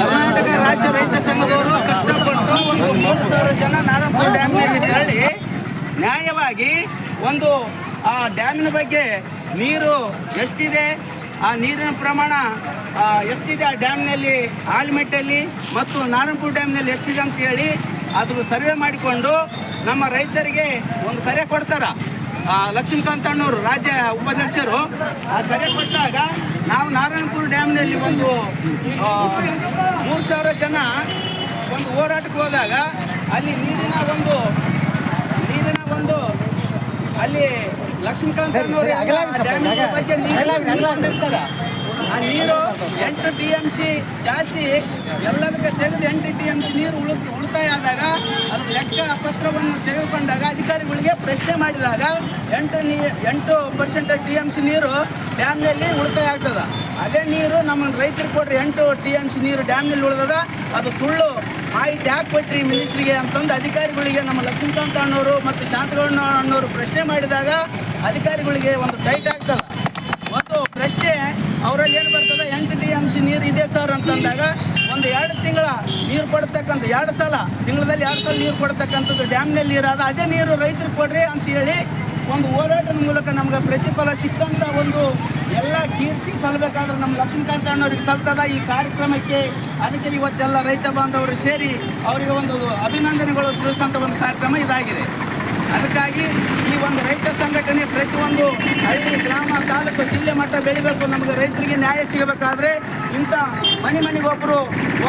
ಕರ್ನಾಟಕ ರಾಜ್ಯ ರೈತ ಸಂಘದವರು ಕಷ್ಟಪಟ್ಟು ಒಂದು ಮೂರು ಸಾವಿರ ಜನ ನಾರಾಯಣಪುರ ಡ್ಯಾಮ್ನಲ್ಲಿ ತೆರಳಿ ನ್ಯಾಯವಾಗಿ ಒಂದು, ಆ ಡ್ಯಾಮಿನ ಬಗ್ಗೆ ನೀರು ಎಷ್ಟಿದೆ, ಆ ನೀರಿನ ಪ್ರಮಾಣ ಎಷ್ಟಿದೆ, ಆ ಡ್ಯಾಮ್ನಲ್ಲಿ ಆಲ್ಮೆಟ್ಟಲ್ಲಿ ಮತ್ತು ನಾರಾಯಣಪುರ ಡ್ಯಾಮ್ನಲ್ಲಿ ಎಷ್ಟಿದೆ ಅಂತ ಹೇಳಿ ಅದ್ರ ಸರ್ವೆ ಮಾಡಿಕೊಂಡು ನಮ್ಮ ರೈತರಿಗೆ ಒಂದು ಕರೆ ಕೊಡ್ತಾರ. ಲಕ್ಷ್ಮೀಕಾಂತ್ ಅಣ್ಣವರು ರಾಜ್ಯ ಉಪಾಧ್ಯಕ್ಷರು. ಆ ಕರೆ ಕೊಟ್ಟಾಗ ನಾವು ನಾರಾಯಣಪುರ ಡ್ಯಾಮ್ನಲ್ಲಿ ಒಂದು ಮೂರು ಸಾವಿರ ಜನ ಒಂದು ಹೋರಾಟಕ್ಕೆ ಹೋದಾಗ ಅಲ್ಲಿ ನೀರಿನ ಒಂದು ನೀರಿನ ಒಂದು ಅಲ್ಲಿ ಲಕ್ಷ್ಮೀಕಾಂತ್ ಅಣ್ಣವರು ಡ್ಯಾಮ್ ಬಗ್ಗೆ ನೀರು. ಆ ನೀರು ಎಂಟು ಟಿ ಎಂ ಸಿ ಜಾಸ್ತಿ, ಎಲ್ಲದಕ್ಕೆ ತೆಗೆದು ಎಂಟು ಟಿ ಎಂ ಸಿ ನೀರು ಉಳ ಉಳಿತಾಯ ಆದಾಗ ಅದು ಲೆಕ್ಕ ಪತ್ರವನ್ನು ತೆಗೆದುಕೊಂಡಾಗ ಅಧಿಕಾರಿಗಳಿಗೆ ಪ್ರಶ್ನೆ ಮಾಡಿದಾಗ ಎಂಟು ನೀ, ಎಂಟು ಪರ್ಸೆಂಟ್ ಟಿ ಎಂ ಸಿ ನೀರು ಡ್ಯಾಮ್ನಲ್ಲಿ ಉಳಿತಾಯ ಆಗ್ತದೆ. ಅದೇ ನೀರು ನಮ್ಮ ರೈತರು ಕೊಡ್ರಿ ಎಂಟು ಟಿ ಎಂ ಸಿ ನೀರು ಡ್ಯಾಮ್ನಲ್ಲಿ ಉಳಿದದ, ಅದು ಸುಳ್ಳು ಮಾಹಿತಿ ಯಾಕೆ ಮಿನಿಸ್ಟ್ರಿಗೆ ಅಂತಂದು ಅಧಿಕಾರಿಗಳಿಗೆ ನಮ್ಮ ಲಕ್ಷ್ಮೀಕಾಂತ ಅಣ್ಣವರು ಮತ್ತು ಶಾಂತಗೌಡ ಅಣ್ಣವರು ಪ್ರಶ್ನೆ ಮಾಡಿದಾಗ ಅಧಿಕಾರಿಗಳಿಗೆ ಒಂದು ಟೈಟ್ ಆಗ್ತದೆ. ಅವರಲ್ಲಿ ಏನು ಬರ್ತದೆ? ಎಂಟು ಟಿ ಎಂ ಸಿ ನೀರು ಇದೆ ಸರ್ ಅಂತಂದಾಗ ಒಂದು ಎರಡು ತಿಂಗಳ ನೀರು ಕೊಡ್ತಕ್ಕಂಥ, ಎರಡು ಸಲ ತಿಂಗಳಲ್ಲಿ ಎರಡು ಸಲ ನೀರು ಕೊಡ್ತಕ್ಕಂಥದ್ದು ಡ್ಯಾಮ್ನಲ್ಲಿ ನೀರಾದ ಅದೇ ನೀರು ರೈತರು ಕೊಡ್ರಿ ಅಂತೇಳಿ ಒಂದು ಹೋರಾಟದ ಮೂಲಕ ನಮ್ಗೆ ಪ್ರತಿಫಲ ಸಿಕ್ಕಂಥ ಒಂದು ಎಲ್ಲ ಕೀರ್ತಿ ಸಲ್ಲಬೇಕಾದ್ರೆ ನಮ್ಮ ಲಕ್ಷ್ಮೀಕಾಂತ ಅಣ್ಣವ್ರಿಗೆ ಸಲ್ತದ ಈ ಕಾರ್ಯಕ್ರಮಕ್ಕೆ. ಅದಕ್ಕೆ ಇವತ್ತೆಲ್ಲ ರೈತ ಬಾಂಧವರು ಸೇರಿ ಅವರಿಗೆ ಒಂದು ಅಭಿನಂದನೆಗಳು ತಿಳಿಸುವಂಥ ಒಂದು ಕಾರ್ಯಕ್ರಮ ಇದಾಗಿದೆ. ಅದಕ್ಕಾಗಿ ಈ ಒಂದು ರೈತ ಸಂಘಟನೆ ಪ್ರತಿಯೊಂದು ಹಳ್ಳಿ ಗ್ರಾಮ ತಾಲೂಕು ಜಿಲ್ಲೆ ಮಟ್ಟ ಬೆಳಿಬೇಕು. ನಮಗೆ ರೈತರಿಗೆ ನ್ಯಾಯ ಸಿಗಬೇಕಾದ್ರೆ ಇಂಥ ಮನೆ ಮನೆಗೊಬ್ಬರು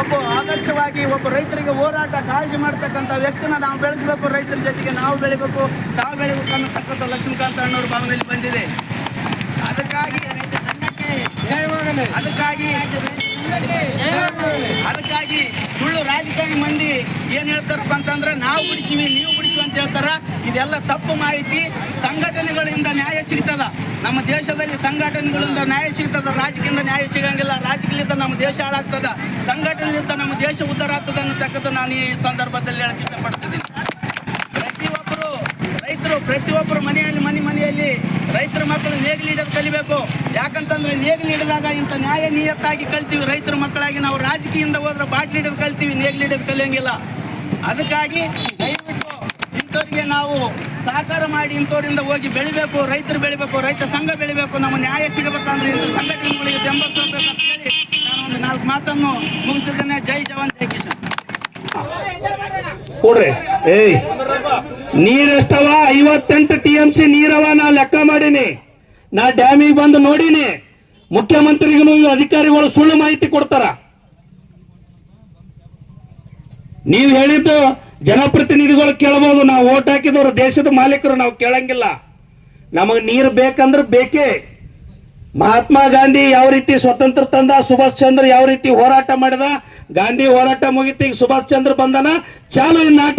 ಒಬ್ಬ ಆದರ್ಶವಾಗಿ ಒಬ್ಬ ರೈತರಿಗೆ ಹೋರಾಟ ಕಾಳಜಿ ಮಾಡ್ತಕ್ಕಂಥ ವ್ಯಕ್ತಿನ ನಾವು ಬೆಳೆಸಬೇಕು. ರೈತರ ಜೊತೆಗೆ ನಾವು ಬೆಳಿಬೇಕು. ತಾವು ಬೆಳಿಬೇಕು ಅನ್ನತಕ್ಕಂಥ ಲಕ್ಷ್ಮೀಕಾಂತ ಅಣ್ಣವ್ರ ಭಾವನೆಯಲ್ಲಿ ಬಂದಿದೆ. ಅದಕ್ಕಾಗಿ ಅದಕ್ಕಾಗಿ ಅದಕ್ಕಾಗಿ ಸುಳ್ಳು ರಾಜಕಾರಣಿ ಮಂದಿ ಏನ್ ಹೇಳ್ತಾರಪ್ಪ ಅಂತಂದ್ರೆ ನಾವು ಬಿಡಿಸಿವಿ ನೀವು ಬಿಡಿಸಿವಿ. ಅಂತ ಹೇಳ್ತಾರ, ಇದೆಲ್ಲ ತಪ್ಪು ಮಾಹಿತಿ ಸಂಘಟನೆಗಳಿಂದ ನ್ಯಾಯ ಸಿಗ್ತದ. ನಮ್ಮ ದೇಶದಲ್ಲಿ ಸಂಘಟನೆಗಳಿಂದ ನ್ಯಾಯ ಸಿಗ್ತದ, ರಾಜಕೀಯದಿಂದ ನ್ಯಾಯ ಸಿಗಂಗಿಲ್ಲ. ರಾಜಕೀಯದಿಂದ ನಮ್ಮ ದೇಶ ಹಾಳಾಗ್ತದ. ಸಂಘಟನೆಯಿಂದ ನಮ್ಮ ದೇಶ ಉದ್ಧಾರ ಆಗ್ತದ ಅನ್ನತಕ್ಕದ್ದು ನಾನು ಈ ಸಂದರ್ಭದಲ್ಲಿ ಹೇಳಕ್ ಇಷ್ಟಪಡ್ತಿದ್ದೀನಿ. ಪ್ರತಿಯೊಬ್ಬರು, ರೈತರು, ಪ್ರತಿಯೊಬ್ಬರು ಮನೆಯಲ್ಲಿ, ಮನೆ ಮನೆಯಲ್ಲಿ ರೈತರ ಮಕ್ಕಳು ನೇಗಿಲು ಹಿಡಿಯೋದು ಕಲಿಬೇಕು. ಯಾಕಂತಂದ್ರೆ ನೇಗಿಲು ಹಿಡಿದಾಗ ಇಂಥ ನ್ಯಾಯ ನಿಯತ್ತಾಗಿ ಕಲ್ತೀವಿ ರೈತರ ಮಕ್ಕಳಾಗಿ. ನಾವು ರಾಜಕೀಯದಿಂದ ಹೋದ್ರೆ ಬಾಟ್ಲಿ ಹಿಡಿದು ಕಲ್ತೀವಿ, ನೇಗಿಲು ಹಿಡಿದು ಕಲಿಯಂಗಿಲ್ಲ. ಅದಕ್ಕಾಗಿ ಇಂಥವ್ರಿಗೆ ನಾವು ಸಹಕಾರ ಮಾಡಿ ಇಂಥವ್ರಿಂದ ಹೋಗಿ ಬೆಳಿಬೇಕು, ರೈತರು ಬೆಳಿಬೇಕು, ರೈತ ಸಂಘ ಬೆಳಿಬೇಕು ನಮ್ಮ ನ್ಯಾಯ ಸಿಗಬೇಕಂದ್ರೆ ಇಂಥ ಸಂಘಟನೆಗಳಿಗೆ ಬೆಂಬಲ ಕೊಡಬೇಕು ಅಂತ ಹೇಳಿ ನಾನು ಒಂದು ನಾಲ್ಕು ಮಾತನ್ನು ಮುಗಿಸ್ತಿದ್ದೇನೆ. ಜೈ ಜವಾನ್, ಜೈ ಕಿಶನ್ ಕೊಡ್ರಿ. ಏಯ್ ನೀರೆಷ್ಟವ ಐವತ್ತೆಂಟು ಟಿ ಎಂ ಸಿ ನೀರವ, ನಾ ಲೆಕ್ಕ ಮಾಡೀನಿ. ನಾ ಡ್ಯಾಮಿಗೆ ಬಂದು ನೋಡೀನಿ. ಮುಖ್ಯಮಂತ್ರಿಗೂ ಅಧಿಕಾರಿಗಳು ಸುಳ್ಳು ಮಾಹಿತಿ ಕೊಡ್ತಾರ. ನೀವು ಹೇಳಿದ್ದು ಜನಪ್ರತಿನಿಧಿಗಳು ಕೇಳಬಹುದು ನಾವು ಓಟ್ ಹಾಕಿದವರು ದೇಶದ ಮಾಲೀಕರು, ನಾವು ಕೇಳಂಗಿಲ್ಲ. ನಮಗೆ ನೀರು ಬೇಕಂದ್ರೆ ಬೇಕೇ. ಮಹಾತ್ಮ ಗಾಂಧಿ ಯಾವ ರೀತಿ ಸ್ವತಂತ್ರ ತಂದ, ಸುಭಾಷ್ ಚಂದ್ರ ಯಾವ ರೀತಿ ಹೋರಾಟ ಮಾಡಿದ, ಗಾಂಧಿ ಹೋರಾಟ ಮುಗಿತಿ ಸುಭಾಷ್ ಚಂದ್ರ ಬಂದನ, ಚಾಲು ಇನ್ ನಾಟ